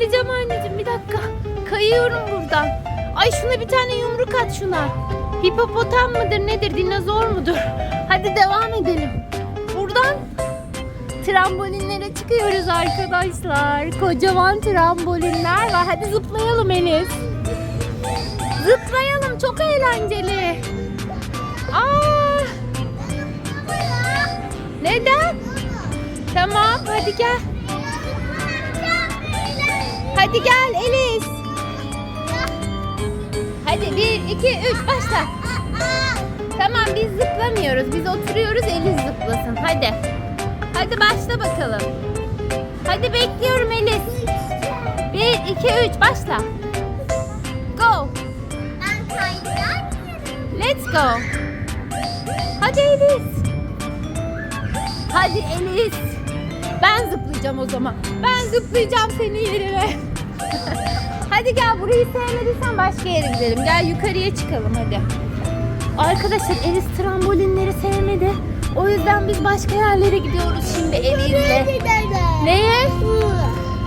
geleceğim anneciğim bir dakika. Kayıyorum buradan. Ay şuna bir tane yumruk at şuna. Hipopotam mıdır nedir dinozor mudur? Hadi devam edelim. Buradan trambolinlere çıkıyoruz arkadaşlar. Kocaman trambolinler var. Hadi zıplayalım Enes. Zıplayalım çok eğlenceli. Aa! Neden? Tamam hadi gel. Hadi gel Elis. Hadi bir, iki, üç başla. Tamam biz zıplamıyoruz. Biz oturuyoruz Elis zıplasın. Hadi. Hadi başla bakalım. Hadi bekliyorum Elis. Bir, iki, üç başla. Go. Let's go. Hadi Elis. Hadi Elis. Ben zıplayacağım o zaman. Ben zıplayacağım seni yerine. Hadi gel burayı sevmediysen başka yere gidelim. Gel yukarıya çıkalım hadi. Arkadaşlar Elis trambolinleri sevmedi. O yüzden biz başka yerlere gidiyoruz şimdi Elis'le. Neye?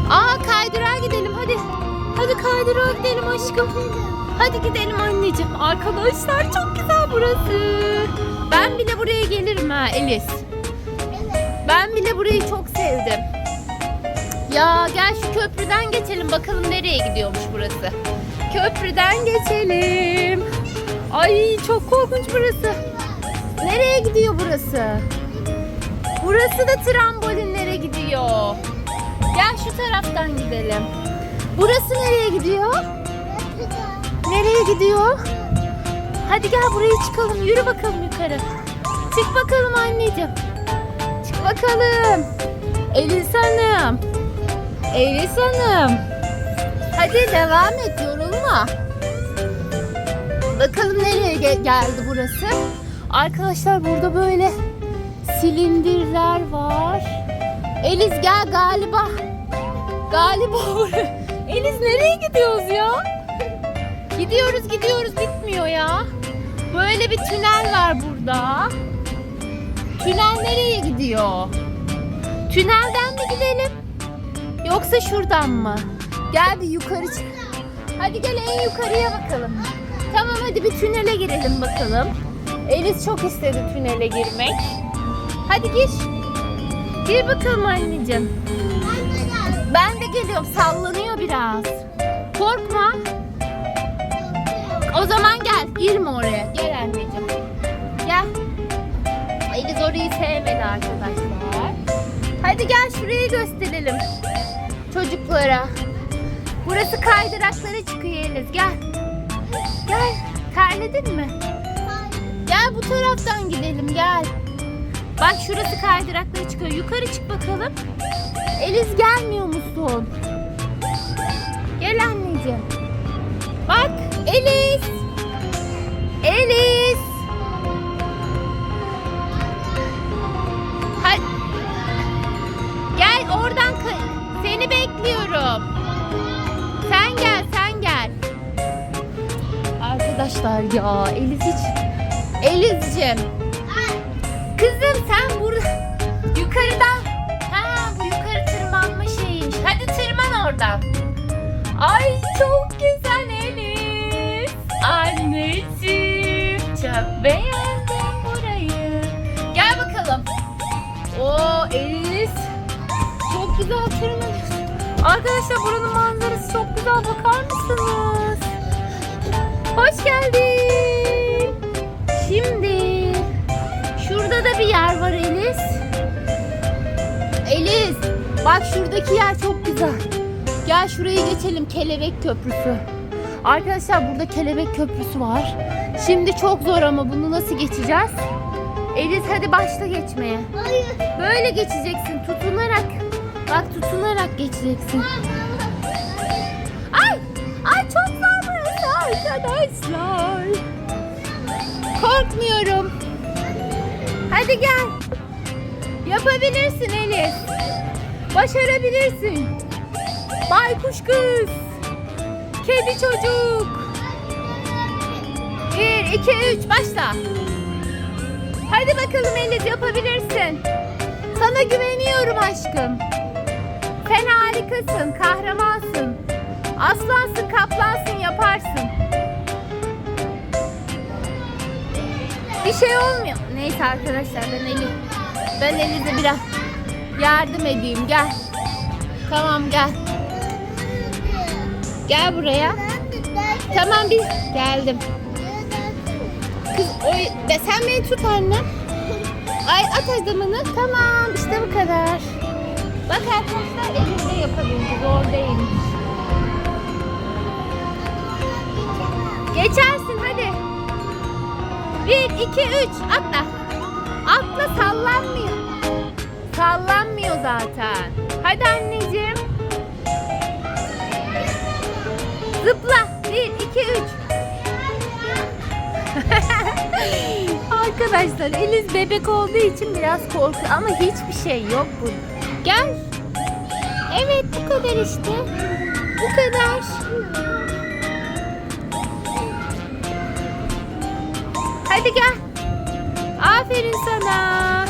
Aa kaydırağa gidelim hadi. Hadi kaydırağa gidelim aşkım. Hadi gidelim anneciğim. Arkadaşlar çok güzel burası. Ben bile buraya gelirim ha Elis. Ben bile burayı çok sevdim. Ya gel şu köprüden geçelim bakalım nereye gidiyormuş burası. Köprüden geçelim. Ay çok korkunç burası. Nereye gidiyor burası? Burası da trambolinlere gidiyor. Gel şu taraftan gidelim. Burası nereye gidiyor? Nereye gidiyor? Hadi gel buraya çıkalım. Yürü bakalım yukarı. Çık bakalım anneciğim. Çık bakalım. Elis Hanım. Elis Hanım. Hadi devam et yorulma. Bakalım nereye ge- geldi burası. Arkadaşlar burada böyle silindirler var. Elis gel galiba. Galiba buraya. Elis nereye gidiyoruz ya? Gidiyoruz gidiyoruz bitmiyor ya. Böyle bir tünel var burada. Tünel nereye gidiyor? Tünelden mi gidelim? Yoksa şuradan mı? Gel bir yukarı çık. Hadi gel en yukarıya bakalım. Tamam hadi bir tünele girelim bakalım. Elis çok istedi tünele girmek. Hadi gir. Gir bakalım anneciğim. Ben de geliyorum sallanıyor biraz. Korkma. O zaman gel girme oraya. Gel anneciğim. Gel. Eliz orayı sevmedi arkadaşlar. Hadi gel şurayı gösterelim. Çocuklara. Burası kaydıraklara çıkıyor Eliz. Gel. Gel. Terledin mi? Gel bu taraftan gidelim gel. Bak şurası kaydıraklara çıkıyor. Yukarı çık bakalım. Eliz gelmiyor musun? Gel anneciğim. Bak Eliz. Eliz. Arkadaşlar ya Eliz hiç Elizciğim. Kızım sen burada yukarıdan ha bu yukarı tırmanma şeyiymiş. Hadi tırman oradan. Ay çok güzel Eliz. Anneciğim çok beğendim burayı. Gel bakalım. Oo Eliz. Çok güzel tırmanıyorsun. Arkadaşlar buranın manzarası çok güzel bakar mısınız? Hoş geldin. Şimdi şurada da bir yer var Eliz. Eliz bak şuradaki yer çok güzel. Gel şurayı geçelim kelebek köprüsü. Arkadaşlar burada kelebek köprüsü var. Şimdi çok zor ama bunu nasıl geçeceğiz? Eliz hadi başla geçmeye. Böyle geçeceksin tutunarak. Bak tutunarak geçeceksin. Ay! Arkadaşlar. Korkmuyorum. Hadi gel. Yapabilirsin Elif. Başarabilirsin. Baykuş kız. Kedi çocuk. Bir, iki, üç, başla. Hadi bakalım Elif yapabilirsin. Sana güveniyorum aşkım. Sen harikasın, kahramansın. Aslansın, kaplansın, yaparsın. Bir şey olmuyor. Neyse arkadaşlar ben Elif. Ben Elif'e biraz yardım edeyim. Gel. Tamam gel. Gel buraya. Tamam biz geldim. Kız o de sen beni tut anne. Ay at adımını. Tamam işte bu kadar. Bak arkadaşlar elimde yapabildi. Zor değilmiş. Geçersin hadi. Bir, iki, üç. Atla. Atla sallanmıyor. Sallanmıyor zaten. Hadi anneciğim. Zıpla. Bir, iki, üç. Arkadaşlar Eliz bebek olduğu için biraz korkuyor ama hiçbir şey yok bu. Gel. Evet bu kadar işte. Bu kadar. Hadi gel. Aferin sana.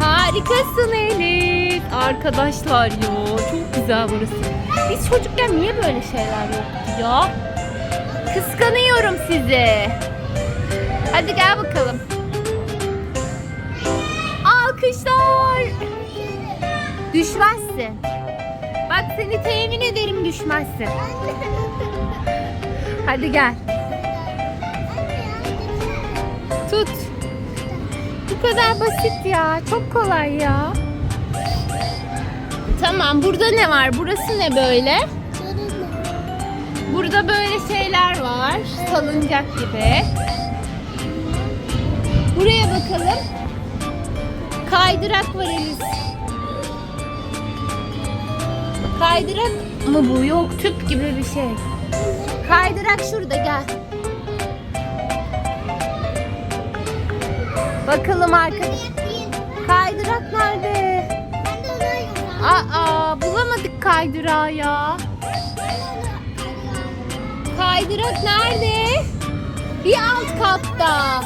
Harikasın Elif. Arkadaşlar ya çok güzel burası. Biz çocukken niye böyle şeyler yoktu ya? Kıskanıyorum sizi. Hadi gel bakalım. Alkışlar. Düşmezsin. Bak seni temin ederim düşmezsin. Hadi gel. Tut. Bu kadar basit ya. Çok kolay ya. Tamam burada ne var? Burası ne böyle? Burada böyle şeyler var. Salıncak gibi. Buraya bakalım. Kaydırak var Elis. Kaydırak mı bu? Yok tüp gibi bir şey. Kaydırak şurada gel. Bakalım arkadaş. Kaydırak nerede? Aa bulamadık kaydırağı ya. Kaydırak nerede? Bir alt katta.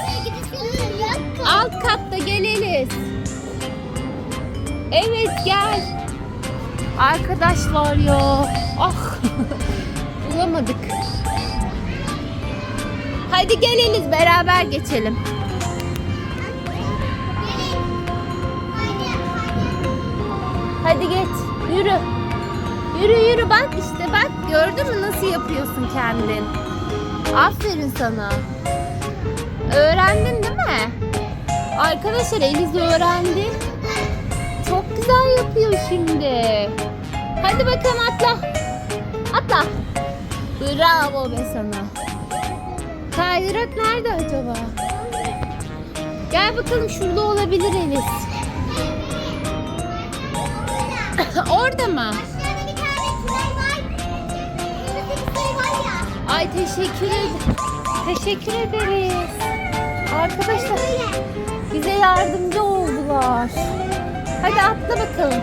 Alt katta geliriz. Evet gel. Arkadaşlar ya. Ah. Bulamadık. Hadi geliniz beraber geçelim. Hadi geç. Yürü. Yürü yürü bak işte bak. Gördün mü nasıl yapıyorsun kendin? Aferin sana. Öğrendin değil mi? Arkadaşlar Eliz öğrendi. Çok güzel yapıyor şimdi. Hadi bakalım atla. Atla. Bravo be sana. Kaydırak nerede acaba? Gel bakalım şurada olabilir Eliz. Orada mı? Ay teşekkür ederim. Teşekkür ederiz. Arkadaşlar bize yardımcı oldular. Hadi atla bakalım.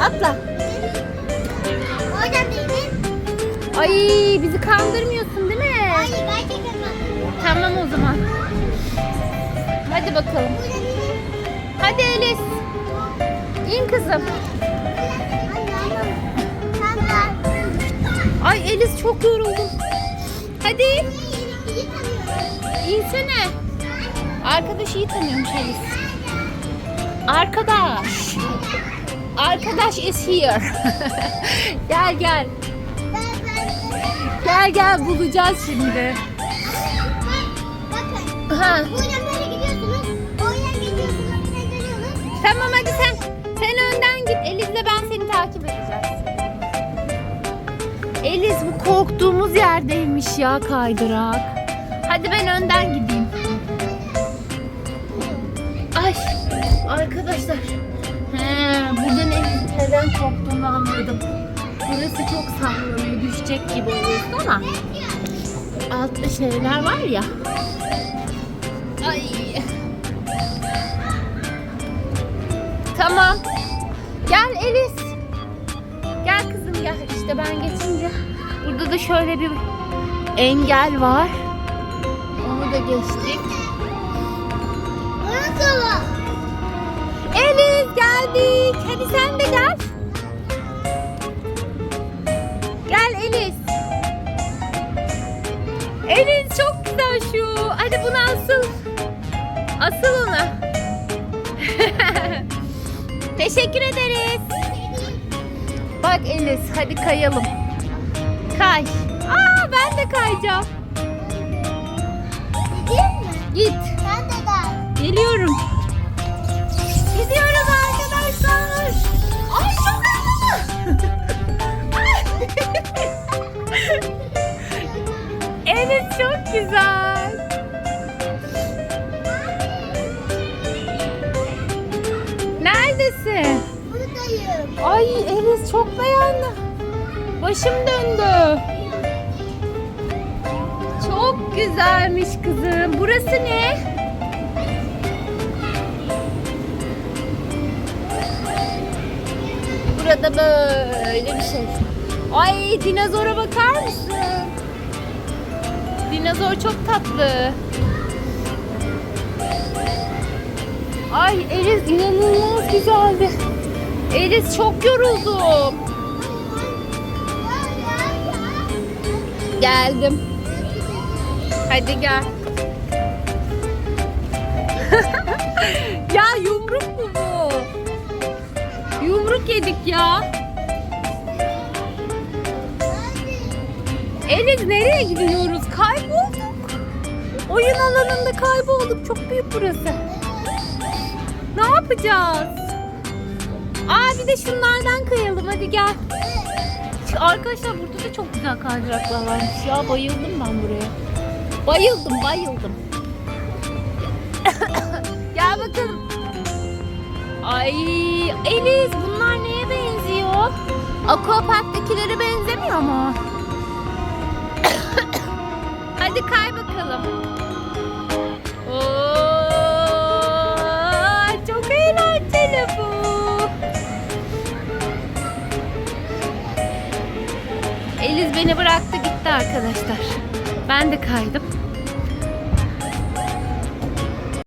Atla. Ay bizi kandırmıyorsun değil mi? Tamam o zaman. Hadi bakalım. Hadi Elis. İn kızım. Ay Elis çok yoruldum. Hadi insene. Arkadaş iyi tanıyormuş Elis. Arkadaş. Arkadaş is here. gel gel. Gel gel bulacağız şimdi. Ha. Tamam git. Eliz'le ben seni takip edeceğiz. Eliz bu korktuğumuz yerdeymiş ya kaydırak. Hadi ben önden gideyim. Ay arkadaşlar. He, buradan Eliz neden korktuğunu anladım. Burası çok sallanıyor. Düşecek gibi oluyorsun ama. Altta şeyler var ya. Ay. Tamam. Gel Elis. Gel kızım gel. İşte ben geçince burada da şöyle bir engel var. Onu da geçtik. Elif geldik. Hadi sen de gel. Gel Elif. Elif çok güzel şu. Hadi bunu asıl. Asıl ona. Teşekkür ederiz. Bak Elis hadi kayalım. Kay. Aa ben de kayacağım. Gideyim mi? Git. Ben de gel. Geliyorum. Başım döndü. Çok güzelmiş kızım. Burası ne? Burada böyle bir şey. Ay dinozora bakar mısın? Dinozor çok tatlı. Ay Eliz inanılmaz güzeldi. Eliz çok yoruldum. Geldim. Hadi gel. ya yumruk mu bu? Yumruk yedik ya. Eliz nereye gidiyoruz? Kaybolduk. Oyun alanında kaybolduk. Çok büyük burası. Ne yapacağız? Aa bir de şunlardan kayalım. Hadi gel. Arkadaşlar burada da çok güzel kaydıraklar varmış ya. Bayıldım ben buraya. Bayıldım, bayıldım. gel bakalım. Ay Eliz bunlar neye benziyor? Aquapark'takilere benzemiyor mu? Hadi kay bakalım. Oo, beni bıraktı gitti arkadaşlar. Ben de kaydım.